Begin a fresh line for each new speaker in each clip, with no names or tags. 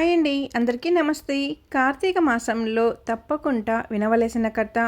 Hi అండి. అందరికీ నమస్తే. కార్తీక మాసంలో తప్పకుండా వినవలసిన కథ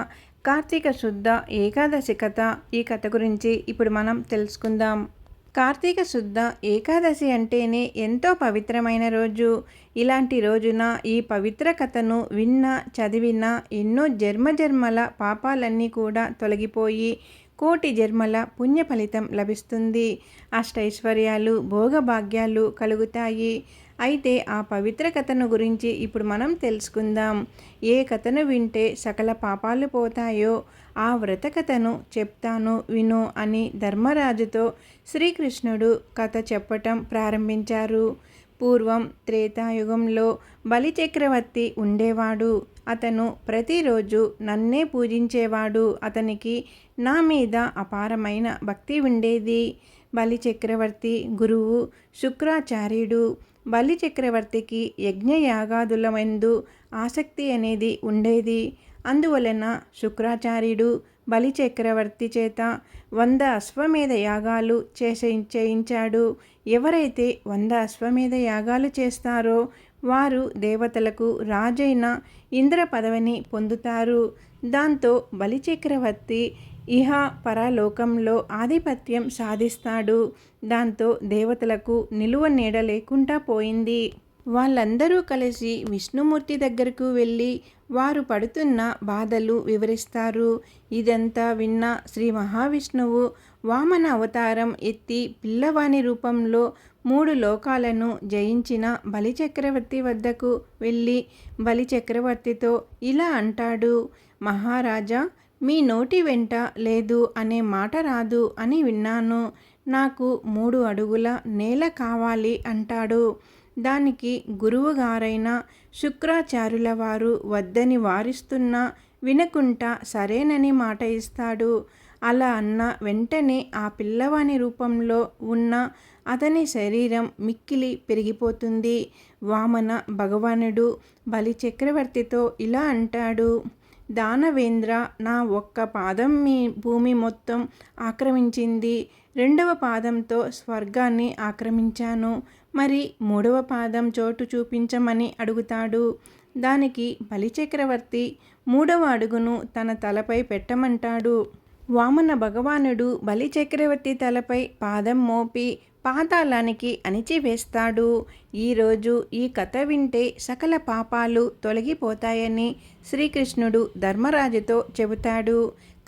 కార్తీక శుద్ధ ఏకాదశి కథ ఈ కథ గురించి ఇప్పుడు మనం తెలుసుకుందాం. కార్తీక శుద్ధ ఏకాదశి అంటేనే ఎంతో పవిత్రమైన రోజు. ఇలాంటి రోజున ఈ పవిత్ర కథను విన్న చదివిన ఎన్నో జన్మజన్మల పాపాలన్నీ కూడా తొలగిపోయి కోటి జన్మల పుణ్య ఫలితం లభిస్తుంది. అష్టైశ్వర్యాలు భోగభాగ్యాలు కలుగుతాయి. అయితే ఆ పవిత్ర కథను గురించి ఇప్పుడు మనం తెలుసుకుందాం. ఏ కథను వింటే సకల పాపాలు పోతాయో ఆ వ్రత కథను చెప్తాను విను అని ధర్మరాజుతో శ్రీకృష్ణుడు కథ చెప్పటం ప్రారంభించారు. పూర్వం త్రేతాయుగంలో బలిచక్రవర్తి ఉండేవాడు. అతను ప్రతిరోజు నన్నే పూజించేవాడు. అతనికి నా మీద అపారమైన భక్తి ఉండేది. బలిచక్రవర్తి గురువు శుక్రాచార్యుడు బలి చక్రవర్తికి యజ్ఞయాగాదులమందు ఆసక్తి అనేది ఉండేది. అందువలన శుక్రాచార్యుడు బలి చక్రవర్తి చేత వంద అశ్వమేధ యాగాలు చేసే చేయించాడు. ఎవరైతే వంద అశ్వమేధ యాగాలు చేస్తారో వారు దేవతలకు రాజైన ఇంద్ర పదవిని పొందుతారు. దాంతో బలిచక్రవర్తి ఇహ పరలోకంలో ఆధిపత్యం సాధిస్తాడు. దాంతో దేవతలకు నిలువ నీడ లేకుండా పోయింది. వాళ్ళందరూ కలిసి విష్ణుమూర్తి దగ్గరకు వెళ్ళి వారు పడుతున్న బాధలు వివరిస్తారు. ఇదంతా విన్న శ్రీ మహావిష్ణువు వామన అవతారం ఎత్తి పిల్లవాని రూపంలో మూడు లోకాలను జయించిన బలిచక్రవర్తి వద్దకు వెళ్ళి బలిచక్రవర్తితో ఇలా అంటాడు. మహారాజా మీ నోటి వెంట లేదు అనే మాట రాదు అని విన్నాను. నాకు మూడు అడుగుల నేల కావాలి అంటాడు. దానికి గురువుగారైన శుక్రాచార్యుల వారు వద్దని వారిస్తున్నా వినకుంటా సరేనని మాట ఇస్తాడు. అలా అన్న వెంటనే ఆ పిల్లవాని రూపంలో ఉన్న అతని శరీరం మిక్కిలి పెరిగిపోతుంది. వామన భగవానుడు బలి చక్రవర్తితో ఇలా అంటాడు. దానవేంద్ర నా ఒక్క పాదం మీ భూమి మొత్తం ఆక్రమించింది. రెండవ పాదంతో స్వర్గాన్ని ఆక్రమించాను. మరి మూడవ పాదం చోటు చూపించమని అడుగుతాడు. దానికి బలిచక్రవర్తి మూడవ అడుగును తన తలపై పెట్టమంటాడు. వామన భగవానుడు బలిచక్రవర్తి తలపై పాదం మోపి పాతాళానికి అణిచివేస్తాడు ఈరోజు ఈ కథ వింటే సకల పాపాలు తొలగిపోతాయని శ్రీకృష్ణుడు ధర్మరాజుతో చెబుతాడు.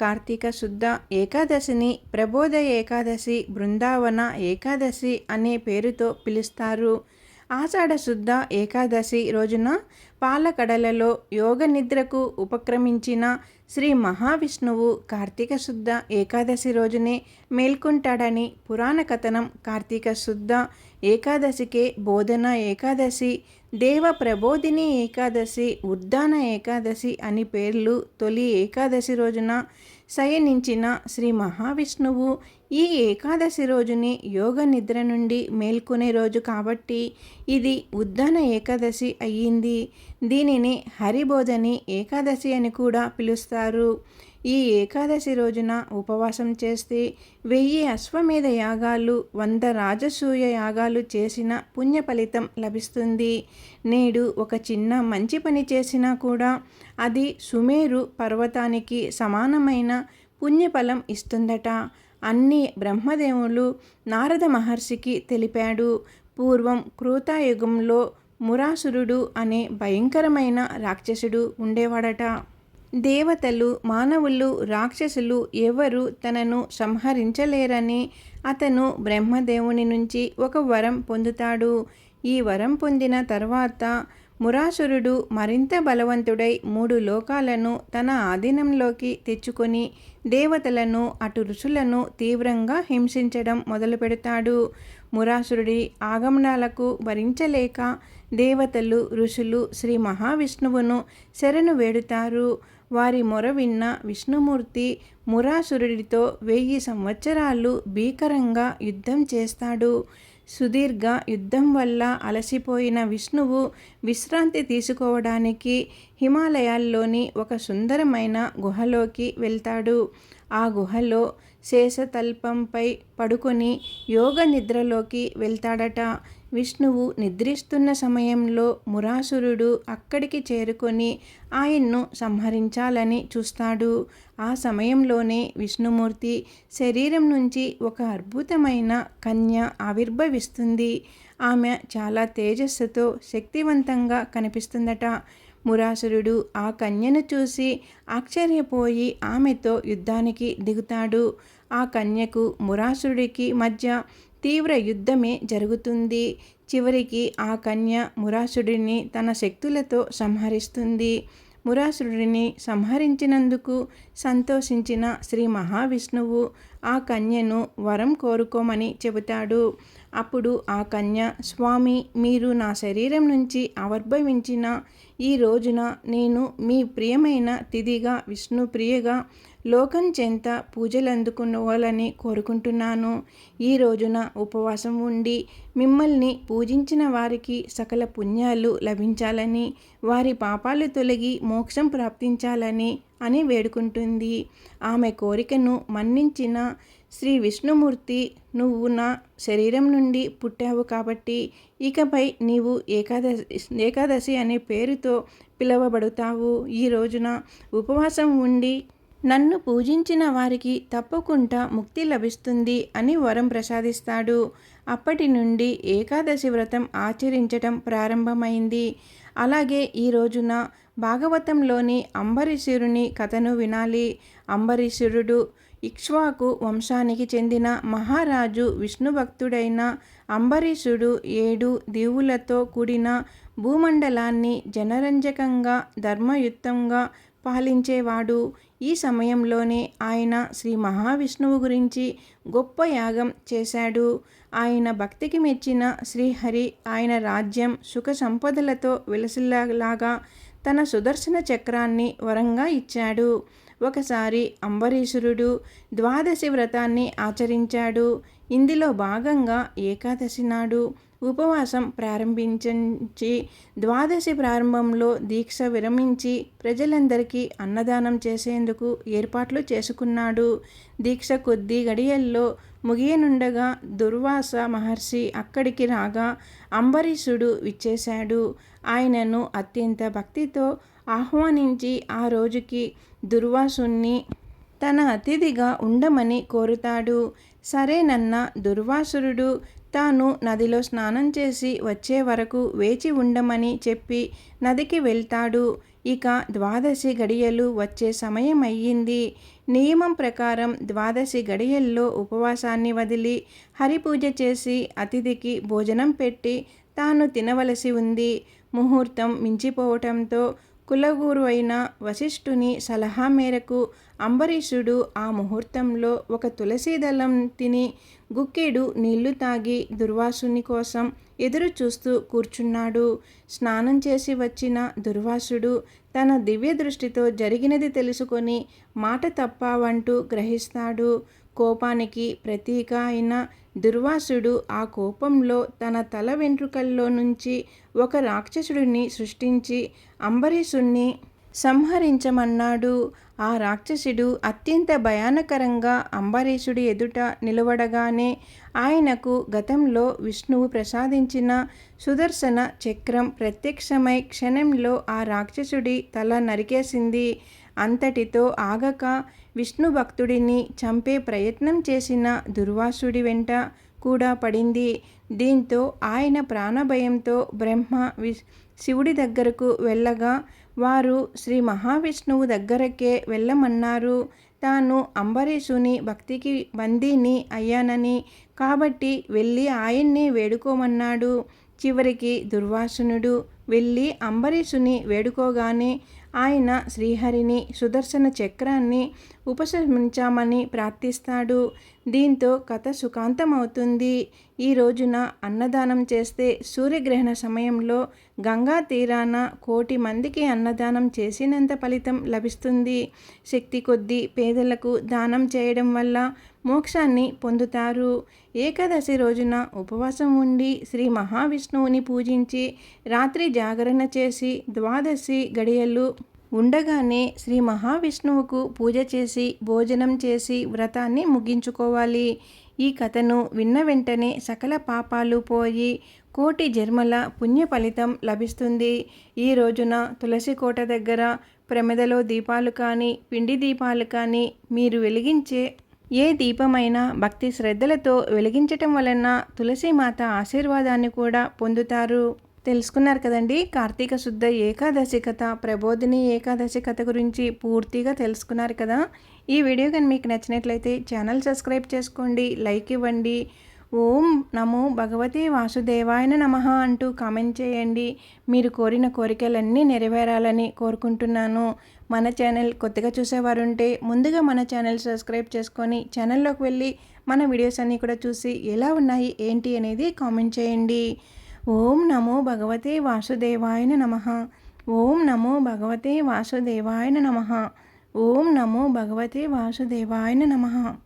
కార్తీక శుద్ధ ఏకాదశిని ప్రబోధ ఏకాదశి బృందావన ఏకాదశి అనే పేరుతో పిలుస్తారు. ఆషాఢ శుద్ధ ఏకాదశి రోజున పాలకడలలో యోగ నిద్రకు ఉపక్రమించిన శ్రీ మహావిష్ణువు కార్తీక శుద్ధ ఏకాదశి రోజునే మేల్కొంటాడని పురాణ కథనం కార్తీక శుద్ధ ఏకాదశికే బోధన ఏకాదశి దేవ ప్రబోధిని ఏకాదశి ఉద్దాన ఏకాదశి అని పేర్లు తొలి ఏకాదశి రోజున శయనించిన శ్రీ మహావిష్ణువు ఈ ఏకాదశి రోజుని యోగ నిద్ర నుండి మేల్కొనే రోజు కాబట్టి ఇది ఉద్దాన ఏకాదశి అయ్యింది. దీనిని హరిబోధని ఏకాదశి అని కూడా పిలుస్తారు. ఈ ఏకాదశి రోజున ఉపవాసం చేస్తే వెయ్యి అశ్వమేధ యాగాలు వంద రాజసూయ యాగాలు చేసిన పుణ్య ఫలితం లభిస్తుంది. నేడు ఒక చిన్న మంచి పని చేసినా కూడా అది సుమేరు పర్వతానికి సమానమైన పుణ్యఫలం ఇస్తుందట. అన్ని బ్రహ్మదేవులు నారద మహర్షికి తెలిపాడు. పూర్వం క్రూతాయుగంలో మురాసురుడు అనే భయంకరమైన రాక్షసుడు ఉండేవాడట. దేవతలు మానవులు రాక్షసులు ఎవరు తనను సంహరించలేరని అతను బ్రహ్మదేవుని నుంచి ఒక వరం పొందుతాడు. ఈ వరం పొందిన తర్వాత మురాసురుడు మరింత బలవంతుడై మూడు లోకాలను తన ఆధీనంలోకి తెచ్చుకొని దేవతలను అటు ఋషులను తీవ్రంగా హింసించడం మొదలుపెడతాడు మురాసురుడి ఆగమనాలకు భరించలేక దేవతలు ఋషులు శ్రీ మహావిష్ణువును శరణు వేడుతారు. వారి మొర విన్న విష్ణుమూర్తి మురాసురుడితో వెయ్యి సంవత్సరాలు భీకరంగా యుద్ధం చేస్తాడు. సుదీర్ఘ యుద్ధం వల్ల అలసిపోయిన విష్ణువు విశ్రాంతి తీసుకోవడానికి హిమాలయాల్లోని ఒక సుందరమైన గుహలోకి వెళ్తాడు. ఆ గుహలో శేషతల్పంపై పడుకొని యోగ నిద్రలోకి వెళ్తాడట. విష్ణువు నిద్రిస్తున్న సమయంలో మురాసురుడు అక్కడికి చేరుకొని ఆయన్ను సంహరించాలని చూస్తాడు. ఆ సమయంలోనే విష్ణుమూర్తి శరీరం నుంచి ఒక అద్భుతమైన కన్య ఆవిర్భవిస్తుంది. ఆమె చాలా తేజస్సుతో శక్తివంతంగా కనిపిస్తుందట. మురాసురుడు ఆ కన్యను చూసి ఆశ్చర్యపోయి ఆమెతో యుద్ధానికి దిగుతాడు. ఆ కన్యకు మురాసురుడికి మధ్య తీవ్ర యుద్ధమే జరుగుతుంది. చివరికి ఆ కన్య మురాసుడిని తన శక్తులతో సంహరిస్తుంది. మురాసుడిని సంహరించినందుకు సంతోషించిన శ్రీ మహావిష్ణువు ఆ కన్యను వరం కోరుకోమని చెబుతాడు. అప్పుడు ఆ కన్య స్వామి మీరు నా శరీరం నుంచి ఆవిర్భవించిన ఈ రోజున నేను మీ ప్రియమైన తిథిగా విష్ణుప్రియగా లోకం చెంత పూజలు అందుకునేవాళ్ళని కోరుకుంటున్నాను. ఈ రోజున ఉపవాసం ఉండి మిమ్మల్ని పూజించిన వారికి సకల పుణ్యాలు లభించాలని వారి పాపాలు తొలగి మోక్షం ప్రాప్తించాలని అని వేడుకుంటుంది. ఆమె కోరికను మన్నించిన శ్రీ విష్ణుమూర్తి నువ్వు నా శరీరం నుండి పుట్టావు కాబట్టి ఇకపై నీవు ఏకాదశి ఏకాదశి అనే పేరుతో పిలువబడుతావు. ఈ రోజున ఉపవాసం ఉండి నన్ను పూజించిన వారికి తప్పకుండా ముక్తి లభిస్తుంది అని వరం ప్రసాదిస్తాడు. అప్పటి నుండి ఏకాదశి వ్రతం ఆచరించటం ప్రారంభమైంది. అలాగే ఈ రోజున భాగవతంలోని అంబరీషురుని కథను వినాలి. అంబరీషురుడు ఇక్ష్వాకు వంశానికి చెందిన మహారాజు విష్ణు భక్తుడైన అంబరీషుడు ఏడు దీవులతో కూడిన భూమండలాన్ని జనరంజకంగా ధర్మయుక్తంగా పాలించేవాడు. ఈ సమయంలోనే ఆయన శ్రీ మహావిష్ణువు గురించి గొప్ప యాగం చేశాడు. ఆయన భక్తికి మెచ్చిన శ్రీహరి ఆయన రాజ్యం సుఖ సంపదలతో విలసిల్లాగా తన సుదర్శన చక్రాన్ని వరంగా ఇచ్చాడు. ఒకసారి అంబరీషురుడు ద్వాదశి వ్రతాన్ని ఆచరించాడు. ఇందులో భాగంగా ఏకాదశి నాడు ఉపవాసం ప్రారంభించి ద్వాదశి ప్రారంభంలో దీక్ష విరమించి ప్రజలందరికీ అన్నదానం చేసేందుకు ఏర్పాట్లు చేసుకున్నాడు. దీక్ష కొద్ది గడియల్లో ముగియనుండగా దుర్వాస మహర్షి అక్కడికి రాగా అంబరీషుడు విచ్చేశాడు. ఆయనను అత్యంత భక్తితో ఆహ్వానించి ఆ రోజుకి దుర్వాసుని తన అతిథిగా ఉండమని కోరుతాడు. సరేనన్న దుర్వాసురుడు తాను నదిలో స్నానం చేసి వచ్చే వరకు వేచి ఉండమని చెప్పి నదికి వెళ్తాడు. ఇక ద్వాదశి గడియలు వచ్చే సమయం అయ్యింది నియమం ప్రకారం ద్వాదశి గడియల్లో ఉపవాసాన్ని వదిలి హరిపూజ చేసి అతిథికి భోజనం పెట్టి తాను తినవలసి ఉంది. ముహూర్తం మించిపోవటంతో కులగూరు అయిన వశిష్ఠుని సలహా మేరకు అంబరీషుడు ఆ ముహూర్తంలో ఒక తులసీదళం తిని గుక్కెడు నీళ్ళు తాగి దుర్వాసుని కోసం ఎదురు చూస్తూ కూర్చున్నాడు. స్నానం చేసి వచ్చిన దుర్వాసుడు తన దివ్య దృష్టితో జరిగినది తెలుసుకొని మాట తప్పావంటూ గ్రహిస్తాడు. కోపానికి ప్రతీక అయిన దుర్వాసుడు ఆ కోపంలో తన తల వెంట్రుకల్లో నుంచి ఒక రాక్షసుడిని సృష్టించి అంబరీషుణ్ణి సంహరించమన్నాడు. ఆ రాక్షసుడు అత్యంత భయానకరంగా అంబరీషుడి ఎదుట నిలవడగానే ఆయనకు గతంలో విష్ణువు ప్రసాదించిన సుదర్శన చక్రం ప్రత్యక్షమై క్షణంలో ఆ రాక్షసుడి తల నరికేసింది. అంతటితో ఆగక విష్ణు భక్తుడిని చంపే ప్రయత్నం చేసిన దుర్వాసుడి వెంట కూడా పడింది. దీంతో ఆయన ప్రాణభయంతో బ్రహ్మ విష్ శివుడి దగ్గరకు వెళ్ళగా వారు శ్రీ మహావిష్ణువు దగ్గరకే వెళ్ళమన్నారు. తాను అంబరీషుని భక్తికి బందీని అయ్యానని. కాబట్టి వెళ్ళి ఆయన్ని వేడుకోమన్నాడు. చివరికి దుర్వాసునుడు వెళ్ళి అంబరీషుని వేడుకోగానే ఆయన శ్రీహరిని సుదర్శన చక్రాన్ని ఉపశమించామని ప్రార్థిస్తాడు. దీంతో కథ సుఖాంతమవుతుంది. ఈ రోజున అన్నదానం చేస్తే సూర్యగ్రహణ సమయంలో గంగా తీరాన కోటి మందికి అన్నదానం చేసినంత ఫలితం లభిస్తుంది. శక్తి కొద్దీ పేదలకు దానం చేయడం వల్ల మోక్షాన్ని పొందుతారు. ఏకాదశి రోజున ఉపవాసం ఉండి శ్రీ మహావిష్ణువుని పూజించి రాత్రి జాగరణ చేసి ద్వాదశి గడియలు ఉండగానే శ్రీ మహావిష్ణువుకు పూజ చేసి భోజనం చేసి వ్రతాన్ని ముగించుకోవాలి. ఈ కథను విన్న వెంటనే సకల పాపాలు పోయి కోటి జన్మల పుణ్య ఫలితం లభిస్తుంది. ఈ రోజున తులసి కోట దగ్గర ప్రమిదలో దీపాలు కానీ పిండి దీపాలు కానీ మీరు వెలిగించే ఏ దీపమైనా భక్తి శ్రద్ధలతో వెలిగించటం వలన తులసీమాత ఆశీర్వాదాన్ని కూడా పొందుతారు. తెలుసుకున్నారు కదండి. కార్తీక శుద్ధ ఏకాదశి కథ ప్రబోధిని ఏకాదశి కథ గురించి పూర్తిగా తెలుసుకున్నారు కదా. ఈ వీడియో కానీ మీకు నచ్చినట్లయితే ఛానల్ సబ్స్క్రైబ్ చేసుకోండి లైక్ ఇవ్వండి. ఓం నమో భగవతే వాసుదేవాయన నమ అంటూ కామెంట్ చేయండి. మీరు కోరిన కోరికలన్నీ నెరవేరాలని కోరుకుంటున్నాను. మన ఛానల్ కొత్తగా చూసేవారుంటే ముందుగా మన ఛానల్ సబ్స్క్రైబ్ చేసుకొని ఛానల్లోకి వెళ్ళి మన వీడియోస్ అన్నీ కూడా చూసి ఎలా ఉన్నాయి ఏంటి అనేది కామెంట్ చేయండి. ఓం నమో భగవతే వాసుదేవాయన నమ. ఓం నమో భగవతే వాసుదేవాయన నమ. ఓం నమో భగవతే వాసుదేవాయన నమ.